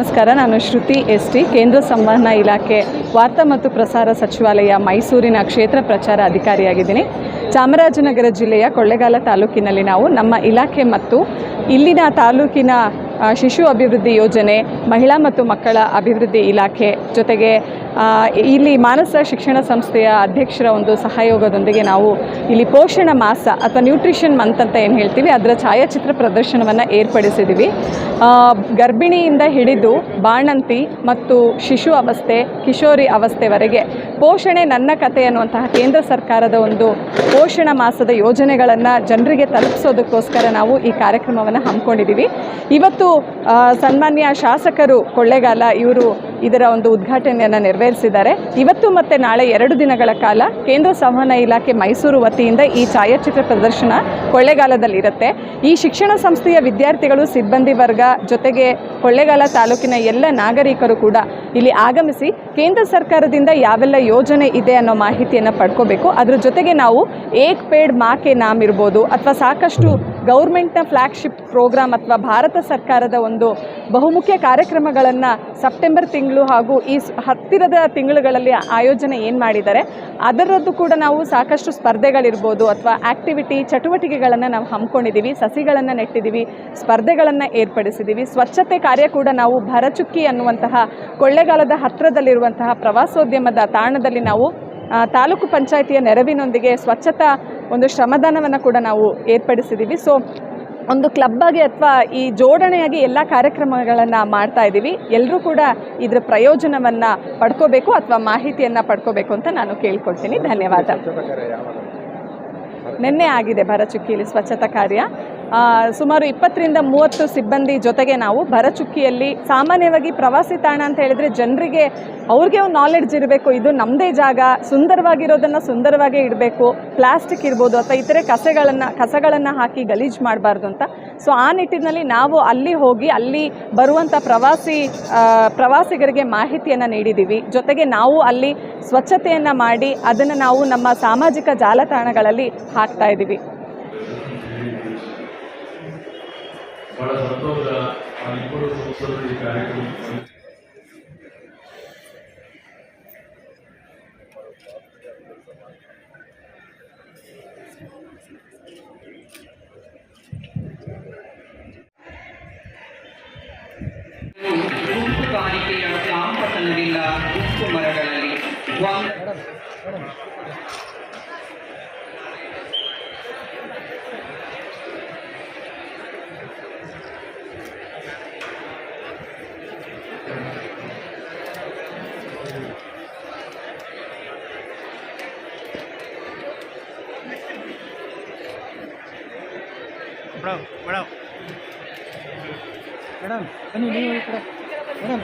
ನಮಸ್ಕಾರ, ನಾನು ಶ್ರುತಿ S T ಕೇಂದ್ರ ಸಂವಹನ ಇಲಾಖೆ ವಾರ್ತಾ ಮತ್ತು ಪ್ರಸಾರ ಸಚಿವಾಲಯ ಮೈಸೂರಿನ ಕ್ಷೇತ್ರ ಪ್ರಚಾರ ಅಧಿಕಾರಿಯಾಗಿದ್ದೀನಿ. ಚಾಮರಾಜನಗರ ಜಿಲ್ಲೆಯ ಕೊಳ್ಳೇಗಾಲ ತಾಲೂಕಿನಲ್ಲಿ ನಾವು ನಮ್ಮ ಇಲಾಖೆ ಮತ್ತು ಇಲ್ಲಿನ ತಾಲೂಕಿನ ಶಿಶು ಅಭಿವೃದ್ಧಿ ಯೋಜನೆ, ಮಹಿಳಾ ಮತ್ತು ಮಕ್ಕಳ ಅಭಿವೃದ್ಧಿ ಇಲಾಖೆ ಜೊತೆಗೆ ಇಲ್ಲಿ ಮಾನಸ ಶಿಕ್ಷಣ ಸಂಸ್ಥೆಯ ಅಧ್ಯಕ್ಷರ ಒಂದು ಸಹಯೋಗದೊಂದಿಗೆ ನಾವು ಇಲ್ಲಿ ಪೋಷಣ ಮಾಸ ಅಥವಾ ನ್ಯೂಟ್ರಿಷನ್ ಮಂತ್ ಅಂತ ಏನು ಹೇಳ್ತೀವಿ, ಅದರ ಛಾಯಾಚಿತ್ರ ಪ್ರದರ್ಶನವನ್ನು ಏರ್ಪಡಿಸಿದ್ದೀವಿ ಗರ್ಭಿಣಿಯಿಂದ ಹಿಡಿದು ಬಾಣಂತಿ ಮತ್ತು ಶಿಶು ಅವಸ್ಥೆ, ಕಿಶೋರಿ ಅವಸ್ಥೆವರೆಗೆ ಪೋಷಣೆ ನನ್ನ ಕತೆ ಅನ್ನುವಂತಹ ಕೇಂದ್ರ ಸರ್ಕಾರದ ಒಂದು ಪೋಷಣ ಮಾಸದ ಯೋಜನೆಗಳನ್ನು ಜನರಿಗೆ ತಲುಪಿಸೋದಕ್ಕೋಸ್ಕರ ನಾವು ಈ ಕಾರ್ಯಕ್ರಮವನ್ನು ಹಮ್ಮಿಕೊಂಡಿದ್ದೀವಿ ಇವತ್ತು ಸನ್ಮಾನ್ಯ ಶಾಸಕರು ಕೊಳ್ಳೇಗಾಲ ಇವರು ಇದರ ಒಂದು ಉದ್ಘಾಟನೆಯನ್ನು ನೆರವೇರಿಸಿದ್ದಾರೆ. ಇವತ್ತು ಮತ್ತು ನಾಳೆ ಎರಡು ದಿನಗಳ ಕಾಲ ಕೇಂದ್ರ ಸಂವಹನ ಇಲಾಖೆ ಮೈಸೂರು ವತಿಯಿಂದ ಈ ಛಾಯಾಚಿತ್ರ ಪ್ರದರ್ಶನ ಕೊಳ್ಳೇಗಾಲದಲ್ಲಿರುತ್ತೆ ಈ ಶಿಕ್ಷಣ ಸಂಸ್ಥೆಯ ವಿದ್ಯಾರ್ಥಿಗಳು, ಸಿಬ್ಬಂದಿ ವರ್ಗ ಜೊತೆಗೆ ಕೊಳ್ಳೇಗಾಲ ತಾಲೂಕಿನ ಎಲ್ಲ ನಾಗರಿಕರು ಕೂಡ ಇಲ್ಲಿ ಆಗಮಿಸಿ ಕೇಂದ್ರ ಸರ್ಕಾರದಿಂದ ಯಾವೆಲ್ಲ ಯೋಜನೆ ಇದೆ ಅನ್ನೋ ಮಾಹಿತಿಯನ್ನು ಪಡ್ಕೋಬೇಕು. ಅದರ ಜೊತೆಗೆ ನಾವು ಏಕ್ ಪೇಡ್ ಮಾಕೆ ನಾಮ್ ಇರ್ಬೋದು ಅಥವಾ ಸಾಕಷ್ಟು ಗೌರ್ಮೆಂಟ್ನ ಫ್ಲ್ಯಾಗ್ಶಿಪ್ ಪ್ರೋಗ್ರಾಮ್ ಅಥವಾ ಭಾರತ ಸರ್ಕಾರದ ಒಂದು ಬಹುಮುಖ್ಯ ಕಾರ್ಯಕ್ರಮಗಳನ್ನು ಸೆಪ್ಟೆಂಬರ್ ತಿಂಗಳು ಹಾಗೂ ಈ ಹತ್ತಿರದ ತಿಂಗಳುಗಳಲ್ಲಿ ಆಯೋಜನೆ ಏನು ಮಾಡಿದ್ದಾರೆ, ಅದರದ್ದು ಕೂಡ ನಾವು ಸಾಕಷ್ಟು ಸ್ಪರ್ಧೆಗಳಿರ್ಬೋದು ಅಥವಾ ಆ್ಯಕ್ಟಿವಿಟಿ ಚಟುವಟಿಕೆಗಳನ್ನು ನಾವು ಹಮ್ಮಿಕೊಂಡಿದ್ದೀವಿ, ಸಸಿಗಳನ್ನು ನೆಟ್ಟಿದ್ದೀವಿ, ಸ್ಪರ್ಧೆಗಳನ್ನು ಏರ್ಪಡಿಸಿದ್ದೀವಿ, ಸ್ವಚ್ಛತೆ ಕಾರ್ಯ ಕೂಡ ನಾವು ಭರಚುಕ್ಕಿ ಅನ್ನುವಂತಹ ಕೊಳ್ಳೇಗಾಲದ ಹತ್ತಿರದಲ್ಲಿರುವಂತಹ ಪ್ರವಾಸೋದ್ಯಮದ ತಾಣದಲ್ಲಿ ನಾವು ತಾಲೂಕು ಪಂಚಾಯಿತಿಯ ನೆರವಿನೊಂದಿಗೆ ಸ್ವಚ್ಛತಾ ಒಂದು ಶ್ರಮದಾನವನ್ನು ಕೂಡ ನಾವು ಏರ್ಪಡಿಸಿದ್ದೀವಿ ಸೊ ಒಂದು ಕ್ಲಬ್ ಆಗಿ ಅಥವಾ ಈ ಜೋಡಣೆಯಾಗಿ ಎಲ್ಲ ಕಾರ್ಯಕ್ರಮಗಳನ್ನು ಮಾಡ್ತಾ ಇದ್ದೀವಿ ಎಲ್ಲರೂ ಕೂಡ ಇದರ ಪ್ರಯೋಜನವನ್ನು ಪಡ್ಕೋಬೇಕು ಅಥವಾ ಮಾಹಿತಿಯನ್ನು ಪಡ್ಕೋಬೇಕು ಅಂತ ನಾನು ಕೇಳ್ಕೊಳ್ತೀನಿ. ಧನ್ಯವಾದ. ನಿನ್ನೆ ಆಗಿದೆ ಭರಚುಕ್ಕಿಯಲ್ಲಿ ಸ್ವಚ್ಛತಾ ಕಾರ್ಯ. ಸುಮಾರು ಇಪ್ಪತ್ತರಿಂದ ಮೂವತ್ತು ಸಿಬ್ಬಂದಿ ಜೊತೆಗೆ ನಾವು ಭರಚುಕ್ಕಿಯಲ್ಲಿ ಸಾಮಾನ್ಯವಾಗಿ ಪ್ರವಾಸಿ ತಾಣ ಅಂತ ಹೇಳಿದರೆ ಜನರಿಗೆ ಅವ್ರಿಗೆ ಒಂದು ನಾಲೆಡ್ಜ್ ಇರಬೇಕು. ಇದು ನಮ್ಮದೇ ಜಾಗ. ಸುಂದರವಾಗಿರೋದನ್ನು ಸುಂದರವಾಗೇ ಇಡಬೇಕು. ಪ್ಲಾಸ್ಟಿಕ್ ಇರ್ಬೋದು ಅಥವಾ ಇತರೆ ಕಸಗಳನ್ನು ಕಸಗಳನ್ನು ಹಾಕಿ ಗಲೀಜು ಮಾಡಬಾರ್ದು ಅಂತ. ಸೊ ಆ ನಿಟ್ಟಿನಲ್ಲಿ ನಾವು ಅಲ್ಲಿ ಹೋಗಿ, ಅಲ್ಲಿ ಬರುವಂಥ ಪ್ರವಾಸಿ ಪ್ರವಾಸಿಗರಿಗೆ ಮಾಹಿತಿಯನ್ನು ನೀಡಿದ್ದೀವಿ ಜೊತೆಗೆ ನಾವು ಅಲ್ಲಿ ಸ್ವಚ್ಛತೆಯನ್ನು ಮಾಡಿ, ಅದನ್ನು ನಾವು ನಮ್ಮ ಸಾಮಾಜಿಕ ಜಾಲತಾಣಗಳಲ್ಲಿ ಹಾಕ್ತಾ ಇದ್ದೀವಿ ಬಹಳ ಸಂತೋಷ ಇಬ್ಬರು ಸಂಸದರು ಈ ಕಾರ್ಯಕ್ರಮ ಕಾಣಿಕೆಯ ಸಾಂಪತನದಿಂದ ಉಪ್ಪು ಮರಗಳಲ್ಲಿ ಒಂದ್- ಮೇಡಮ್ ಮೇಡಮ್ ಬನ್ನಿ ನೀವು ಈ ಮೇಡಮ್